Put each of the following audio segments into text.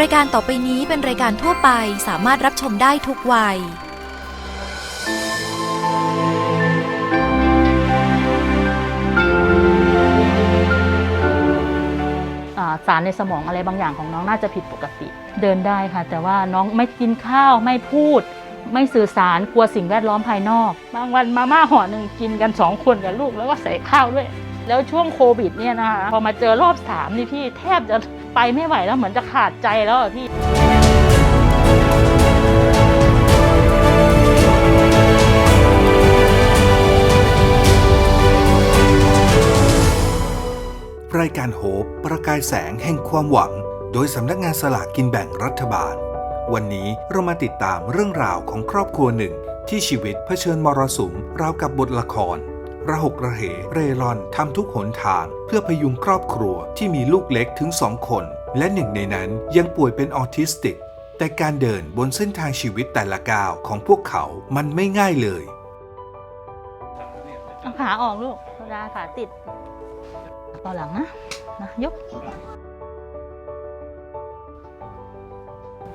รายการต่อไปนี้เป็นรายการทั่วไปสามารถรับชมได้ทุกวัย อ่าสารในสมองอะไรบางอย่างของน้องน่าจะผิดปกติ เดินได้ค่ะ แต่ว่าน้องไม่กินข้าวไม่พูด ไม่สื่อสารกลัวสิ่งแวดล้อมภายนอก บางวันมาม่าห่อหนึ่งกินกันสองคนกับลูกแล้วก็ใส่ข้าวด้วย แล้วช่วงโควิดเนี่ยนะคะพอมาเจอรอบสามนี่พี่แทบจะ ไปไม่ไหวแล้วเหมือนจะขาดใจแล้วอะพี่รายการโฮปประกายแสงแห่งความหวัง โดยสำนักงานสลากกินแบ่งรัฐบาล วันนี้เรามาติดตามเรื่องราวของครอบครัวหนึ่ง ที่ชีวิตเผชิญมรสุมราวกับบทละคร ระหกระเห เร่ร่อนทำทุกหนทาง เพื่อพยุงครอบครัวที่มีลูกเล็กถึงสองคน และหนึ่งในนั้นยังป่วยเป็นออทิสติก แต่การเดินบนเส้นทางชีวิตแต่ละก้าวของพวกเขามันไม่ง่ายเลยเอาขาออกลูกโซดาขาติดต่อหลังนะนะยก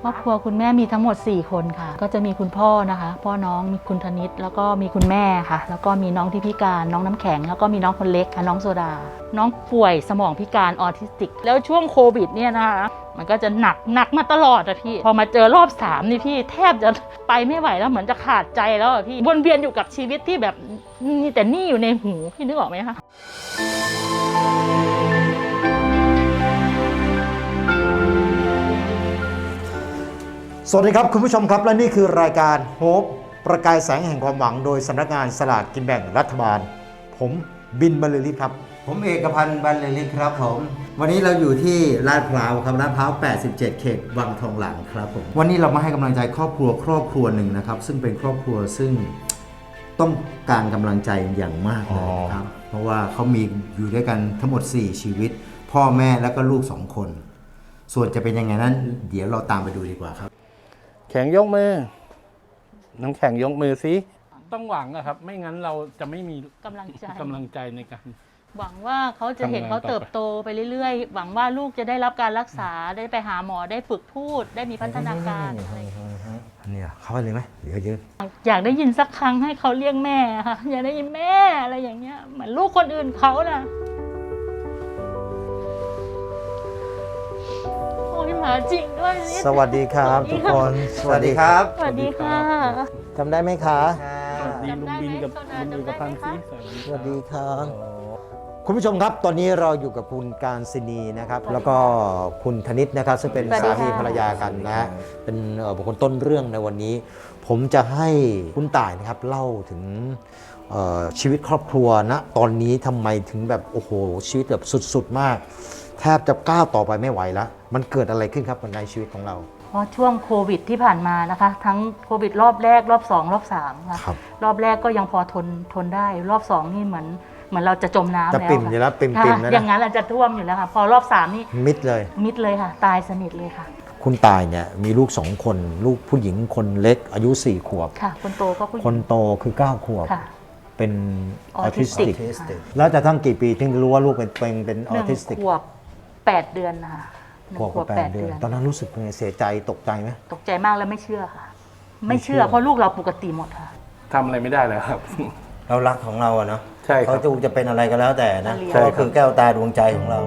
ครอบครัวคุณแม่มีทั้งหมด 4 คนค่ะ ก็จะมีคุณพ่อนะคะ พ่อน้องมีคุณธนิตแล้วก็มีคุณแม่ค่ะ แล้วก็มีน้องที่พิการน้องน้ำแข็ง แล้วก็มีน้องคนเล็กค่ะน้องโซดา น้องป่วยสมองพิการออทิสติก แล้วช่วงโควิดเนี่ยนะคะมันก็จะหนักหนักมาตลอดอะพี่ พอมาเจอรอบสามนี่พี่แทบจะไปไม่ไหวแล้วเหมือนจะขาดใจแล้วอะพี่วนเวียนอยู่กับชีวิตที่แบบมีแต่นี่อยู่ในหูพี่นึกออกไหมคะ สวัสดีครับคุณผู้ชมครับ และนี่คือรายการโฮปประกายแสงแห่งความหวังโดยสำนักงานสลากกินแบ่งรัฐบาล ผมบินบรรลือฤทธิ์ครับ ผมเอกพันธ์บรรลือฤทธิ์ครับผม วันนี้เราอยู่ที่ลาดพร้าวครับลาดพร้าว 87 เขตวังทองหลังครับผม วันนี้เรามาให้กำลังใจครอบครัวครอบครัวหนึ่งนะครับ ซึ่งเป็นครอบครัวซึ่งต้องการกำลังใจอย่างมากเลยนะครับ เพราะว่าเขามีอยู่ด้วยกันทั้งหมด 4 ชีวิต พ่อแม่แล้วก็ลูก 2 คน ส่วนจะเป็นยังไงนั้น เดี๋ยวเราตามไปดูดีกว่าครับแข็งยกมือ น้ำแข็งยกมือสิต้องหวังอะครับ ไม่งั้นเราจะไม่มีกำลังใจ กำลังใจในการ หวังว่าเขาจะเห็นทำงานเขาเติบโตไปเรื่อยๆ หวังว่าลูกจะได้รับการรักษาได้ไปหาหมอได้ฝึกพูด ได้มีพัฒนาการอะไรอย่างเงี้ยเนี่ยเข้าไปเลยไหมเดี๋ยวเยอะอยากได้ยินสักครั้งให้เขาเรียกแม่ค่ะอยากได้ยินแม่อะไรอย่างเงี้ยเหมือนลูกคนอื่นเขาน่ะาจริงด้วยนิดสวัสดีครับทุกคน สวัสดีครับสวัสดีค่ะจำได้ไหมคะสวัสดีลุงบินกับจำได้ลุงไหมเอกพันธ์จำได้สิไหมคะสวัสดีครับ คุณผู้ชมครับ ตอนนี้เราอยู่กับคุณการศินีนะครับ แล้วก็คุณธนิตนะครับ ซึ่งเป็นสวัสดีสามีค่ะภรรยากันนะฮะเป็นเอ่อบุคคลต้นเรื่องในวันนี้ ผมจะให้คุณต่ายนะครับเล่าถึงเอ่อชีวิตครอบครัวนะตอนนี้ทำไมถึงแบบโอ้โหชีวิตแบบสุดๆมาก แทบจะก้าวต่อไปไม่ไหวแล้ว มันเกิดอะไรขึ้นครับในชีวิตของเรา เพราะช่วงโควิดที่ผ่านมานะคะ ทั้งโควิดรอบแรกรอบสองรอบสามค่ะครับรอบแรกก็ยังพอทนทนได้รอบสองนี่เหมือนเหมือนเราจะจมน้ำจะแล้วปิ่มอยู่แล้วปิ่มๆค่ะแล้วอย่างนะนั้นอาจจะท่วมอยู่แล้วค่ะ พอรอบสามนี่มิดเลย มิดเลยค่ะ ตายสนิทเลยค่ะ คุณตายเนี่ยมีลูกสองคน ลูกผู้หญิงคนเล็กอายุ4ขวบ ค่ะ คนโตก็ผู้หญิงคนโตคือ9ขวบ ค่ะ เป็นออทิสติก Autistic แล้วจะทั้งกี่ปีถึงรู้ว่าลูกเป็นเป็นเป็นอหอนึ่งทิสติก ขวบ แปดเดือนนะคะหนึ่งขวบกับแปดเดือน ตอนนั้นรู้สึกเป็นไงเสียใจตกใจไหมตกใจมากแล้วไม่เชื่อค่ะ ไม่ไม่เชื่เชื่ออเพราะลูกเราปกติหมดค่ะทำอะไรไม่ได้แล้วครับ เรารักของเราอะเนาะใช่ครับเขาจะจะเป็นอะไรก็แล้วแต่นะใช่เขาครับคือแก้วตาดวงใจของเรา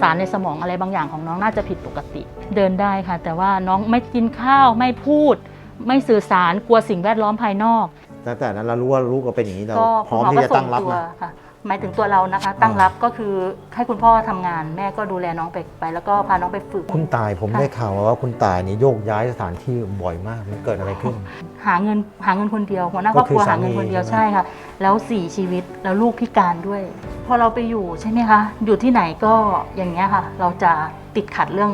สารในสมองอะไรบางอย่างของน้องน่าจะผิดปกติ เดินได้ค่ะ แต่ว่าน้องไม่กินข้าวไม่พูด ไม่สื่อสารกลัวสิ่งแวดล้อมภายนอกแต่แต่นั้นเรารู้ว่าลูกเราเป็นอย่างนี้เราก็พร้อมคุณหที่ก็จะตั้งรับตัวนะค่ะหมายถึงตัวเรานะคะ ตั้งรับก็คือให้คุณพ่อทำงาน แม่ก็ดูแลน้องไปไป แล้วก็พาน้องไปฝึก คุณตายผมค่ะได้ข่าวมาว่าคุณตายนี่โยกย้ายสถานที่บ่อยมากมันเกิดอะไรขึ้น หาเงินหาเงินคนเดียวหัวหน้าครอบครัวก็คือหาเงินคนเดียวสามีใช่ใช่ไหมค่ะ แล้วสี่ชีวิตแล้วลูกพิการด้วยพ อเราไปอยู่ใช่ไหมคะ อยู่ที่ไหนก็อย่างเงี้ยค่ะ เราจะติดขัดเรื่อง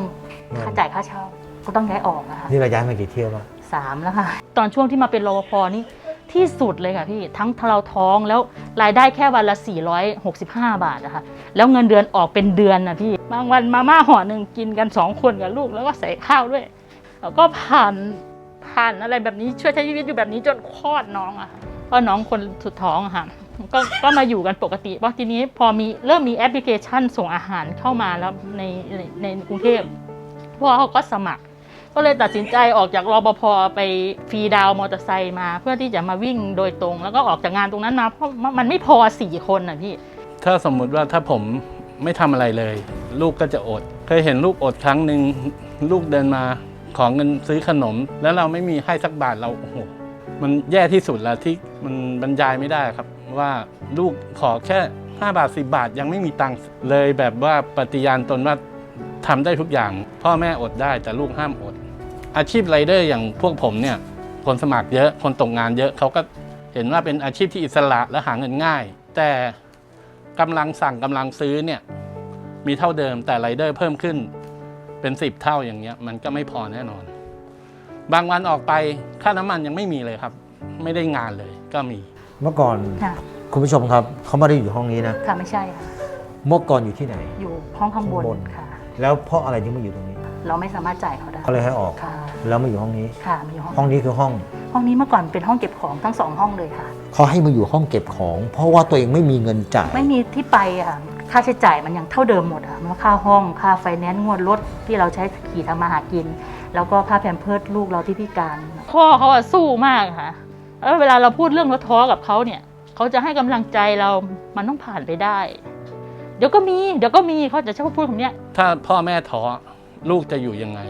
ค่าจ่ายค่าเช่าก็ต้องย้ายออกนะคะนี่เราย้ายมากี่เที่ยวแล้วสามแล้วค่ะ ตอนช่วงที่มาเป็นรปภนี่ที่สุดเลยค่ะพี่ทั้งเราท้องแล้วรายได้แค่วันละ 465 บาทนะคะแล้วเงินเดือนออกเป็นเดือนนะพี่บางวันมาม่าห่อหนึ่งกินกันสองคนกับลูกแล้วก็ใส่ข้าวด้วยแล้วก็ผ่านผ่านอะไรแบบนี้ช่วยใช้ชีวิตอยู่แบบนี้จนคลอดน้องอะค่ะก็น้องคนสุดท้องอะค่ะ ก็ก็มาอยู่กันปกติเพราะทีนี้พอมีเริ่มมีแอปพลิเคชันส่งอาหารเข้ามาแล้วในในในกรุงเทพพ่อเขาก็สมัคร ก็เลยตัดสินใจออกจากรปภไปฟรีดาวมอเตอร์ไซค์มา เพื่อที่จะมาวิ่งโดยตรง แล้วก็ออกจากงานตรงนั้นมาเพราะมันไม่พอสี่คนอะพี่ ถ้าสมมุติว่าถ้าผมไม่ทำอะไรเลย ลูกก็จะอด เคยเห็นลูกอดครั้งหนึ่งลูกเดินมาของเงินซื้อขนม แล้วเราไม่มีให้สักบาทเราโอ้โห มันแย่ที่สุดแล้วที่มันบรรยายไม่ได้ครับ ว่าลูกขอแค่ 5 บาท 10 บาทยังไม่มีตังค์เลยแบบว่าปฏิญาณตนว่าทำได้ทุกอย่าง พ่อแม่อดได้แต่ลูกห้ามอด อาชีพไรเดอร์อย่างพวกผมเนี่ยคนสมัครเยอะคนตกงานเยอะเขาก็เห็นว่าเป็นอาชีพที่อิสระและหาเงินง่าย แต่กำลังสั่งกำลังซื้อเนี่ยมีเท่าเดิมแต่ไรเดอร์เพิ่มขึ้นเป็นสิบเท่าอย่างเงี้ยมันก็ไม่พอแน่นอน บางวันออกไปค่าน้ำมันยังไม่มีเลยครับ ไม่ได้งานเลยก็มี เมื่อก่อนค่ะคุณผู้ชมครับเขาไม่ได้อยู่ห้องนี้นะค่ะไม่ใช่ค่ะ เมื่อก่อนอยู่ที่ไหน อยู่ห้องข้างบนข้างบน ค่ะ แล้วเพราะอะไรถึงมาอยู่ตรงนี้เราไม่สามารถจ่ายเขาได้เขาเลยให้ออก ค่ะ แล้วมาอยู่ห้องนี้ ค่ะมาอยู่ห้องห้องนี้คือห้องห้องนี้เมื่อก่อนเป็นห้องเก็บของทั้งสองห้องเลยค่ะ เขาให้มาอยู่ห้องเก็บของ เพราะว่าตัวเองไม่มีเงินจ่าย ไม่มีที่ไปอะค่ะค่าใช้จ่ายมันยังเท่าเดิมหมดอะมันค่าห้องค่าไฟแนนซ์งวดรถที่เราใช้ขี่ทำมาหากิน แล้วก็ค่าแพมเพิร์ดลูกเราที่พิการ พ่อเขาอะสู้มากค่ะแล้วเวลาเราพูดเรื่องรถท้อกับเขาเนี่ยเขาจะให้กำลังใจเรามันต้องผ่านไปได้ เดี๋ยวก็มี เดี๋ยวก็มีเขาจะชอบพูดคำเนี้ยถ้าพ่อแม่ท้อลูกจะอยู่ยังไง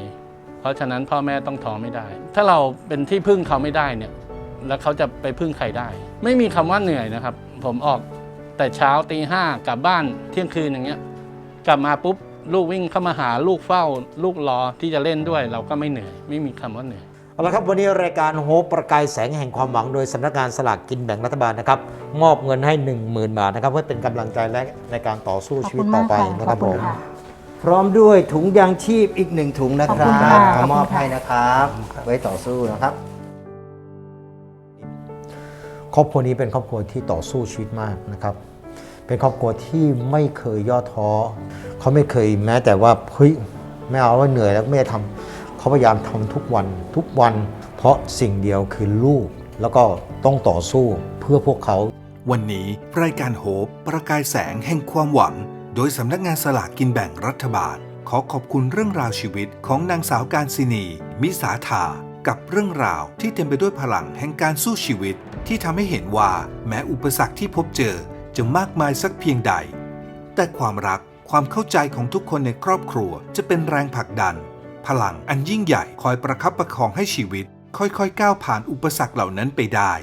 เพราะฉะนั้นพ่อแม่ต้องท้อไม่ได้ ถ้าเราเป็นที่พึ่งเขาไม่ได้เนี่ย แล้วเขาจะไปพึ่งใครได้ ไม่มีคำว่าเหนื่อยนะครับ ผมออกแต่เช้าตีห้ากลับบ้านเที่ยงคืนอย่างเงี้ย กลับมาปุ๊บ ลูกวิ่งเข้ามาหาลูกเฝ้า ลูกรอที่จะเล่นด้วย เราก็ไม่เหนื่อยไม่มีคำว่าเหนื่อยเอาละครับวันนี้รายการโฮปประกายแสงแห่งความหวังโดยสำนักงานสลากกินแบ่งรัฐบาลนะครับมอบเงินให้ 10,000 บาทนะครับเพื่อเป็นกำลังใจและในการต่อสู้ขอบชีวิคุตณต่อมากไปค่ะนะขคอรับบคุผณมค่ะพร้อมด้วยถุงยางชีพอีกหนึ่งถุงนะคขอบรัคุณบค่ะเอามอบขอบคุณค่ะให้นะครับ ไว้ต่อสู้นะครับ ครอบครัวนี้เป็นครอบครัวที่ต่อสู้ชีวิตมากนะครับ เป็นครอบครัวที่ไม่เคยย่อท้อเขาไม่เคยแม้แต่ว่าเฮ้ยไม่เอาว่าเหนื่อยแล้วไม่ทำเขาพยายามทำทุกวันทุกวัน เพราะสิ่งเดียวคือลูก แล้วก็ต้องต่อสู้เพื่อพวกเขา วันนี้รายการโฮปประกายแสงแห่งความหวัง โดยสำนักงานสลากกินแบ่งรัฐบาล ขอขอบคุณเรื่องราวชีวิตของนางสาวการศินี มิสาธากับเรื่องราวที่เต็มไปด้วยพลังแห่งการสู้ชีวิต ที่ทำให้เห็นว่าแม้อุปสรรคที่พบเจอ จะมากมายสักเพียงใด แต่ความรักความเข้าใจของทุกคนในครอบครัวจะเป็นแรงผลักดัน พลังอันยิ่งใหญ่คอยประคับประคองให้ชีวิต ค่อยๆ ก้าวผ่านอุปสรรคเหล่านั้นไปได้